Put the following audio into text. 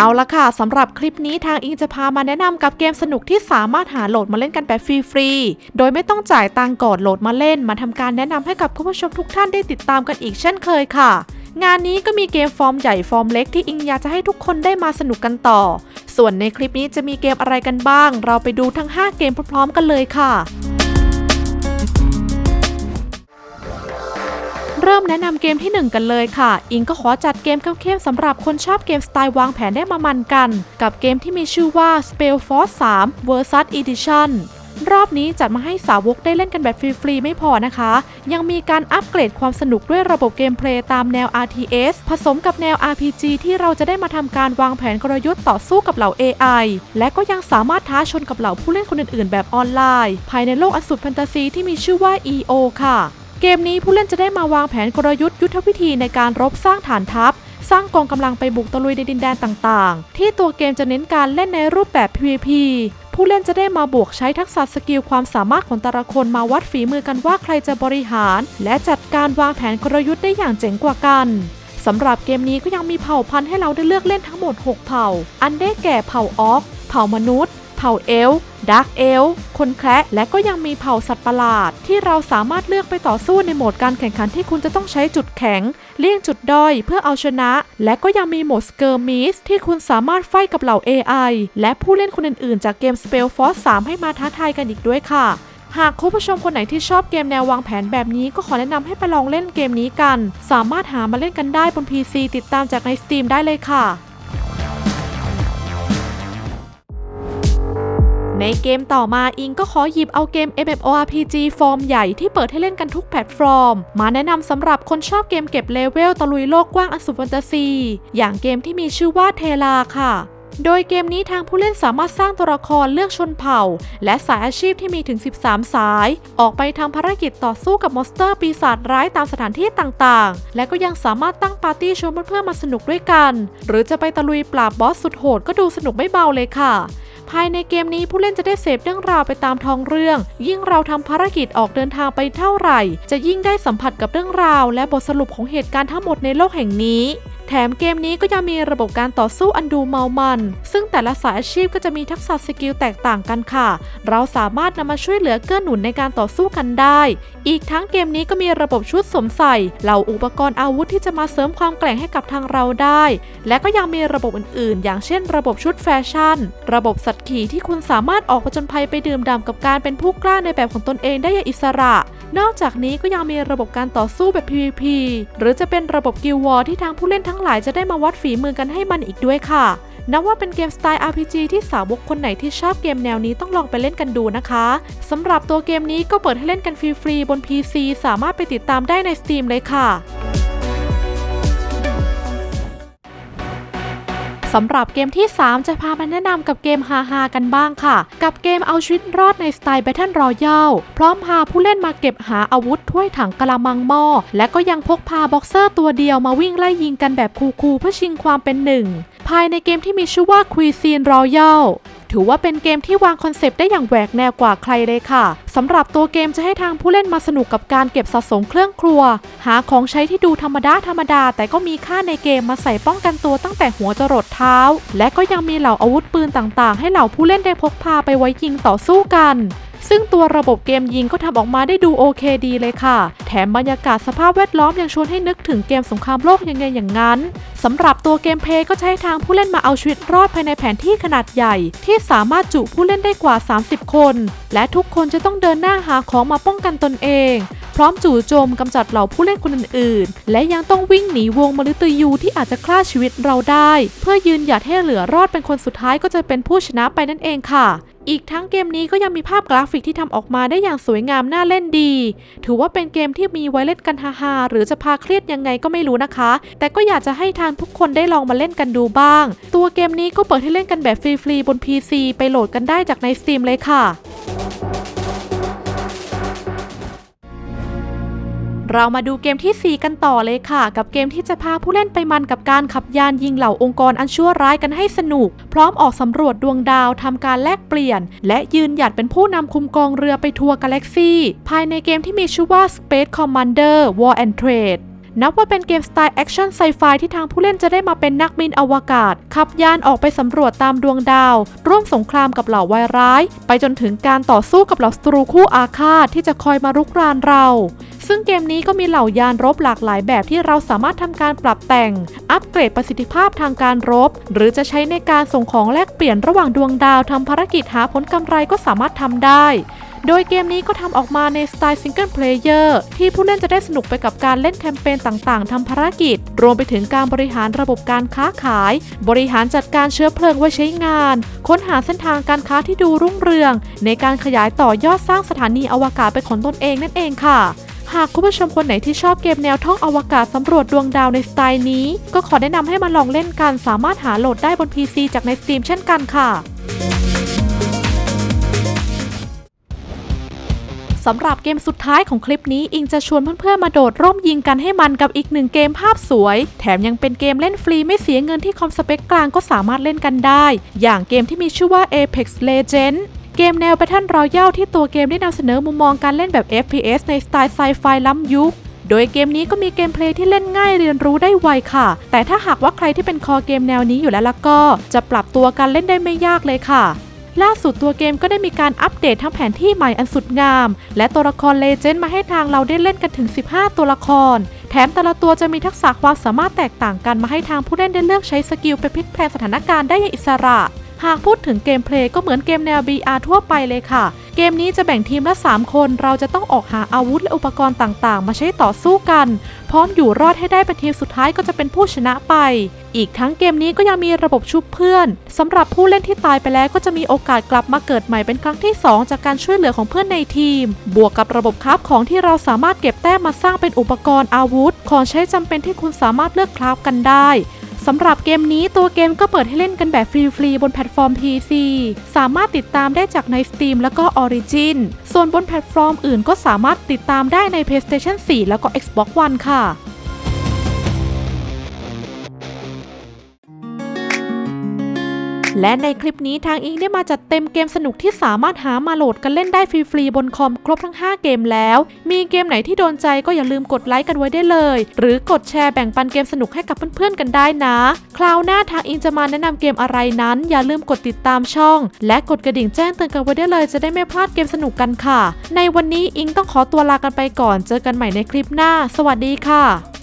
เอาละค่ะสำหรับคลิปนี้ทางอิงจะพามาแนะนำกับเกมสนุกที่สามารถหาโหลดมาเล่นกันแบบฟรีๆ โดยไม่ต้องจ่ายตังก่อนโหลดมาเล่น มาทำการแนะนำให้กับคุณผู้ชมทุกท่านได้ติดตามกันอีกเช่นเคยค่ะ งานนี้ก็มีเกมฟอร์มใหญ่ฟอร์มเล็กที่อิงอยากจะให้ทุกคนได้มาสนุกกันต่อ ส่วนในคลิปนี้จะมีเกมอะไรกันบ้าง เราไปดูทั้ง 5 เกมพร้อมๆกันเลยค่ะ เริ่มแนะนำเกมที่ 1 กันเลยค่ะ อิงก็ขอจัดเกมเข้มๆสำหรับคนชอบเกมสไตล์วางแผนได้มามันกัน กับเกมที่มีชื่อว่า Spell Force 3 Versus Edition รอบนี้จัดมาให้สาวกได้เล่นกันแบบฟรี ๆ ไม่พอนะคะ ยังมีการอัปเกรดความสนุกด้วยระบบเกมเพลย์ตามแนว RTS ผสมกับแนว RPG ที่เราจะได้มาทำการวางแผนกลยุทธ์ต่อสู้กับเหล่า AI และก็ยังสามารถท้าชนกับเหล่าผู้เล่นคนอื่น ๆ แบบออนไลน์ ภายในโลกอสุดแฟนตาซีที่มีชื่อว่า EO ค่ะ เกมนี้ผู้เล่นจะได้มาวางแผนกลยุทธ์ยุทธวิธีในการรบสร้างฐานทัพ สร้างกองกำลังไปบุกตะลุยในดินแดนต่างๆ ที่ตัวเกมจะเน้นการเล่นในรูปแบบ PVP ผู้เล่นจะได้มาบวกใช้ทักษะสกิลความสามารถของแต่ละคนมาวัดฝีมือกันว่าใครจะบริหาร และจัดการวางแผนกลยุทธ์ได้อย่างเจ๋งกว่ากันสำหรับเกมนี้ก็ยังมีเผ่าพันธุ์ให้เราได้เลือกเล่นทั้งหมด 6 เผ่า อันได้แก่เผ่าออก เผ่ามนุษย์ เผ่าเอลดาร์กเอลคนแคระและก็ยังมีเผ่าสัตว์ประหลาด ที่เราสามารถเลือกไปต่อสู้ในโหมดการแข่งขันที่คุณจะต้องใช้จุดแข็ง เลี่ยงจุดด้อยเพื่อเอาชนะ และก็ยังมีโหมดสเกอร์มิสที่คุณสามารถไฟกับเหล่า AI และผู้เล่นคนอื่นๆ จากเกม Spell Force 3 ให้มาท้าทายกันอีกด้วยค่ะหากคุณผู้ชมคนไหนที่ชอบเกมแนววางแผนแบบนี้ก็ขอแนะนำให้ไปลองเล่นเกมนี้กัน สามารถหามาเล่นกันได้บน PC ติดตามจากใน Steam ได้เลยค่ะ ในเกมต่อมาอิงก็ขอหยิบเอาเกม MMORPG ฟอร์มใหญ่ที่เปิดให้เล่นกันทุกแพลตฟอร์ม มาแนะนำสำหรับคนชอบเกมเก็บเลเวลตะลุยโลกกว้างอสุดแฟนตาซี อย่างเกมที่มีชื่อว่าเทลาค่ะโดยเกมนี้ทางผู้เล่นสามารถสร้างตัวละครเลือกชนเผ่า และสายอาชีพที่มีถึง 13 สาย ออกไปทำภารกิจต่อสู้กับมอนสเตอร์ปีศาจร้ายตามสถานที่ต่างๆ และก็ยังสามารถตั้งปาร์ตี้ชวนเพื่อนๆมาสนุกด้วยกัน หรือจะไปตะลุยปราบบอสสุดโหดก็ดูสนุกไม่เบาเลยค่ะ ภายในเกมนี้ผู้เล่นจะได้เสพเรื่องราวไปตามท้องเรื่อง ยิ่งเราทำภารกิจออกเดินทางไปเท่าไหร่ จะยิ่งได้สัมผัสกับเรื่องราว และบทสรุปของเหตุการณ์ทั้งหมดในโลกแห่งนี้ แถมเกมนี้ก็ยังมีระบบการต่อสู้อันดูเมามัน ซึ่งแต่ละสายอาชีพก็จะมีทักษะสกิลแตกต่างกันค่ะ เราสามารถนำมาช่วยเหลือเกื้อหนุนในการต่อสู้กันได้ อีกทั้งเกมนี้ก็มีระบบชุดสวมใส่เหล่าอุปกรณ์อาวุธที่จะมาเสริมความแกร่งให้กับทางเราได้ และก็ยังมีระบบอื่นๆ อย่างเช่น ระบบชุดแฟชั่น ระบบสัตว์ขี่ที่คุณสามารถออกผจญภัยไปดื่มด่ำกับการเป็นผู้กล้าในแบบของตนเองได้อย่างอิสระ นอกจากนี้ก็ยังมีระบบการต่อสู้แบบ PVP หรือจะเป็นระบบกิลวอร์ที่ทางผู้เล่นทั้งหลายจะได้มาวัดฝีมือกันให้มันอีกด้วยค่ะ นับว่าเป็นเกมสไตล์ RPG ที่สาวกคนไหนที่ชอบเกมแนวนี้ต้องลองไปเล่นกันดูนะคะสำหรับตัวเกมนี้ก็เปิดให้เล่นกันฟรีๆบน PC สามารถไปติดตามได้ใน Steam เลยค่ะ สำหรับเกมที่ 3 จะพามาแนะนำกับเกมฮาฮากันบ้างค่ะ กับเกมเอาชีวิตรอดในสไตล์ Battle Royale พร้อมพาผู้เล่นมาเก็บหาอาวุธถ้วยถังกะละมังหม้อ และก็ยังพกพาบ็อกเซอร์ตัวเดียวมาวิ่งไล่ยิงกันแบบคูลๆเพื่อชิงความเป็นหนึ่ง ภายในเกมที่มีชื่อว่า Cuisine Royale ถือว่าเป็นเกมที่วางคอนเซปต์ได้อย่างแหวกแนวกว่าใครเลยค่ะสำหรับตัวเกมจะให้ทางผู้เล่นมาสนุกกับการเก็บสะสมเครื่องครัว หาของใช้ที่ดูธรรมดาธรรมดา แต่ก็มีค่าในเกมมาใส่ป้องกันตัวตั้งแต่หัวจรดเท้า และก็ยังมีเหล่าอาวุธปืนต่างๆ ให้เหล่าผู้เล่นได้พกพาไปไว้ยิงต่อสู้กัน ซึ่งตัวระบบเกมยิงก็ทำออกมาได้ดูโอเคดีเลยค่ะ แถมบรรยากาศสภาพแวดล้อมยังชวนให้นึกถึงเกมสงครามโลกยังไงอย่างนั้นสำหรับตัวเกมเพย์ก็ใช้ทางผู้เล่นมาเอาชีวิตรอดภายในแผนที่ขนาดใหญ่ ที่สามารถจุผู้เล่นได้กว่า 30 คน และทุกคนจะต้องเดินหน้าหาของมาป้องกันตนเอง พร้อมจู่โจมกำจัดเหล่าผู้เล่นคนอื่นๆ และยังต้องวิ่งหนีวงมฤตยูที่อาจจะฆ่าชีวิตเราได้ เพื่อยืนหยัดให้เหลือรอดเป็นคนสุดท้ายก็จะเป็นผู้ชนะไปนั่นเองค่ะ อีกทั้งเกมนี้ก็ยังมีภาพกราฟิกที่ทำออกมาได้อย่างสวยงามน่าเล่นดี ถือว่าเป็นเกมที่มีไว้เล่นกันฮาๆหรือจะพาเครียดยังไงก็ไม่รู้นะคะ แต่ก็อยากจะให้ทางทุกคนได้ลองมาเล่นกันดูบ้าง ตัวเกมนี้ก็เปิดให้เล่นกันแบบฟรีๆบน PC ไปโหลดกันได้จากใน Steam เลยค่ะ เรามาดูเกมทีสี่ 4 กันต่อเลยค่ะ กับเกมที่จะพาผู้เล่นไปมันกับการขับยานยิงเหล่าองค์กรอันชั่วร้ายกันให้สนุก พร้อมออกสำรวจดวงดาวทำการแลกเปลี่ยน และยืนหยัดเป็นผู้นำคุมกองเรือไปทัวร์กาแล็กซี่ภายในเกมที่มีชื่อว่า Space Commander War and Trade นับว่าเป็นเกมสไตล์แอคชั่นไซไฟที่ทางผู้เล่นจะได้มาเป็นนักบินอวกาศ ขับยานออกไปสำรวจตามดวงดาว ร่วมสงครามกับเหล่าวายร้าย ไปจนถึงการต่อสู้กับเหล่าศัตรูคู่อาฆาตที่จะคอยมารุกรานเรา ซึ่งเกมนี้ก็มีเหล่ายานรบหลากหลายแบบที่เราสามารถทำการปรับแต่ง อัปเกรดประสิทธิภาพทางการรบ หรือจะใช้ในการส่งของแลกเปลี่ยนระหว่างดวงดาวทำภารกิจหาผลกำไรก็สามารถทำได้โดยเกมนี้ก็ทำออกมาในสไตล์ซิงเกิลเพลเยอร์ที่ผู้เล่นจะได้สนุกไปกับการเล่นแคมเปญต่างๆทำภารกิจ รวมไปถึงการบริหารระบบการค้าขาย บริหารจัดการเชื้อเพลิงไว้ใช้งาน ค้นหาเส้นทางการค้าที่ดูรุ่งเรือง ในการขยายต่อยอดสร้างสถานีอวกาศเป็นของตนเองนั่นเองค่ะ หากคุณผู้ชมคนไหนที่ชอบเกมแนวท่องอวกาศสำรวจดวงดาวในสไตล์นี้ ก็ขอแนะนำให้มาลองเล่นกันสามารถหาโหลดได้บน PC จากใน Steam เช่นกันค่ะสำหรับเกมสุดท้ายของคลิปนี้อิงจะชวนเพื่อนๆมาโดดร่มยิงกันให้มันกับอีกหนึ่งเกมภาพสวย แถมยังเป็นเกมเล่นฟรีไม่เสียเงินที่คอมสเปคกลางก็สามารถเล่นกันได้ อย่างเกมที่มีชื่อว่า Apex Legends เกมแนว Battle Royale ที่ตัวเกมได้นำเสนอมุมมองการเล่นแบบ FPS ในสไตล์ไซไฟล้ำยุค โดยเกมนี้ก็มีเกมเพลย์ที่เล่นง่ายเรียนรู้ได้ไวค่ะ แต่ถ้าหากว่าใครที่เป็นคอเกมแนวนี้อยู่แล้วล่ะก็ จะปรับตัวการเล่นได้ไม่ยากเลยค่ะ ล่าสุดตัวเกมก็ได้มีการอัปเดตทั้งแผนที่ใหม่อันสุดงาม และตัวละครเลเจนด์มาให้ทางเราได้เล่นกันถึง 15 ตัวละคร แถมแต่ละตัวจะมีทักษะความสามารถแตกต่างกันมาให้ทางผู้เล่นได้เลือกใช้สกิลไปพลิกแพลงสถานการณ์ได้อย่างอิสระ หากพูดถึงเกมเพลย์ก็เหมือนเกมแนว BR ทั่วไปเลยค่ะ เกมนี้จะแบ่งทีมละ 3 คน เราจะต้องออกหาอาวุธและอุปกรณ์ต่างๆ มาใช้ต่อสู้กัน พร้อมอยู่รอดให้ได้เป็นทีมสุดท้ายก็จะเป็นผู้ชนะไป อีกทั้งเกมนี้ก็ยังมีระบบชุบเพื่อนสำหรับผู้เล่นที่ตายไปแล้วก็จะมีโอกาสกลับมาเกิดใหม่เป็นครั้งที่ 2 จากการช่วยเหลือของเพื่อนในทีม บวกกับระบบคราฟของที่เราสามารถเก็บแต้มมาสร้างเป็นอุปกรณ์อาวุธ ของใช้จำเป็นที่คุณสามารถเลือกคราฟกันได้ สำหรับเกมนี้ตัวเกมก็เปิดให้เล่นกันแบบฟรีๆบนแพลตฟอร์ม PC สามารถติดตามได้จากใน Steam แล้วก็ Origin ส่วนบนแพลตฟอร์มอื่นก็สามารถติดตามได้ใน PlayStation 4 แล้วก็ Xbox One ค่ะ และในคลิปนี้ทางอิงได้มาจัดเต็มเกมสนุกที่สามารถหามาโหลดกันเล่นได้ฟรีๆบนคอมครบทั้ง 5 เกมแล้ว มีเกมไหนที่โดนใจก็อย่าลืมกดไลค์กันไว้ได้เลย หรือกดแชร์แบ่งปันเกมสนุกให้กับเพื่อนๆกันได้นะ คราวหน้าทางอิงจะมาแนะนำเกมอะไรนั้น อย่าลืมกดติดตามช่อง และกดกระดิ่งแจ้งเตือนกันไว้ได้เลยจะได้ไม่พลาดเกมสนุกกันค่ะ ในวันนี้อิงต้องขอตัวลากันไปก่อน เจอกันใหม่ในคลิปหน้า สวัสดีค่ะ